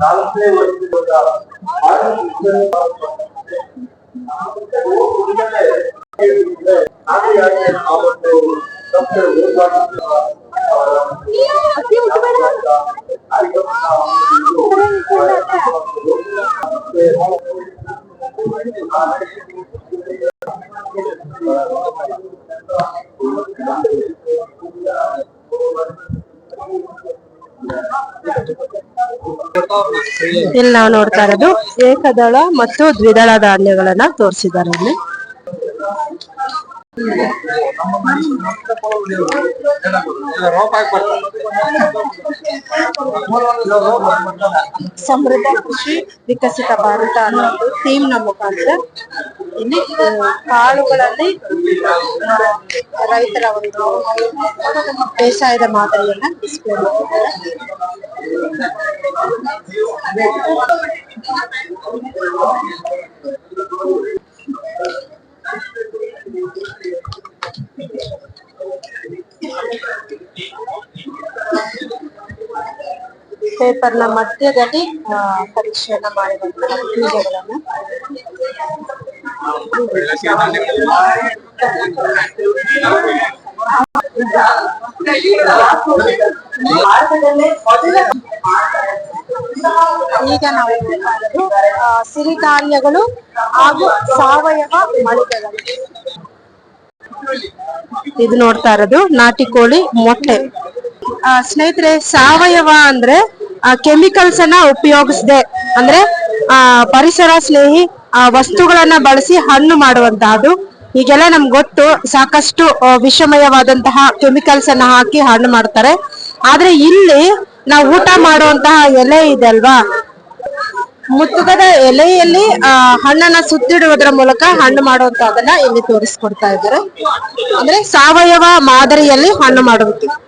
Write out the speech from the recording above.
ನಾಲ್ಕನೇ ವರ್ಷದ ಇಲ್ಲಿ ನಾವು ನೋಡ್ತಾ ಇರೋದು ಏಕದಳ ಮತ್ತು ದ್ವಿದಳ ಧಾನ್ಯಗಳನ್ನ ತೋರಿಸಿದ್ದಾರೆ ಇಲ್ಲಿ. ಸಮೃದ್ಧ ಕೃಷಿ ವಿಕಸಿತ ಭಾರತ ಅನ್ನೋದು ಥೀಮ್ನ ಮುಖಾಂತರ ಇಲ್ಲಿ ಕಾಳುಗಳಲ್ಲಿ ರೈತರ ಒಂದು ಬೇಸಾಯದ ಮಾದರಿಯನ್ನ ಡಿಸ್ಪ್ಲೇ ಮಾಡಿದ್ದಾರೆ ಪೇಪರ್ನ ಮಧ್ಯದಲ್ಲಿ ಪರೀಕ್ಷೆಯನ್ನ ಮಾಡಿರುವಂತಹ ಬೀಜಗಳನ್ನ ಈಗ ನಾವು ಸಿರಿಧಾನ್ಯಗಳು ಹಾಗೂ ಸಾವಯವ ಮಳಿಗೆಗಳು. ಇದು ನೋಡ್ತಾ ಇರೋದು ನಾಟಿ ಕೋಳಿ ಮೊಟ್ಟೆ. ಸ್ನೇಹಿತರೆ, ಸಾವಯವ ಅಂದ್ರೆ ಕೆಮಿಕಲ್ಸ್ ಅನ್ನ ಉಪಯೋಗಿಸದೆ. ಅಂದ್ರೆ ಆ ಪರಿಸರ ಸ್ನೇಹಿ ಆ, ವಸ್ತುಗಳನ್ನ ಬಳಸಿ ಹಣ್ಣು ಮಾಡುವಂತಹದ್ದು. ಈಗೆಲ್ಲ ನಮ್ಗೆ ಗೊತ್ತು ಸಾಕಷ್ಟು ವಿಷಮಯವಾದಂತಹ ಕೆಮಿಕಲ್ಸ್ ಅನ್ನ ಹಾಕಿ ಹಣ್ಣು ಮಾಡ್ತಾರೆ. ಆದ್ರೆ ಇಲ್ಲಿ ನಾವು ಊಟ ಮಾಡುವಂತಹ ಎಲೆ ಇದೆ ಅಲ್ವಾ? ಮುತ್ತುಗದ ಎಲೆಯಲ್ಲಿ ಆ ಹಣ್ಣನ್ನ ಸುತ್ತಿಡುವುದರ ಮೂಲಕ ಹಣ್ಣು ಮಾಡುವಂತಹದನ್ನ ಇಲ್ಲಿ ತೋರಿಸ್ಕೊಡ್ತಾ ಇದ್ದಾರೆ. ಅಂದ್ರೆ ಸಾವಯವ ಮಾದರಿಯಲ್ಲಿ ಹಣ್ಣು ಮಾಡುವುದು.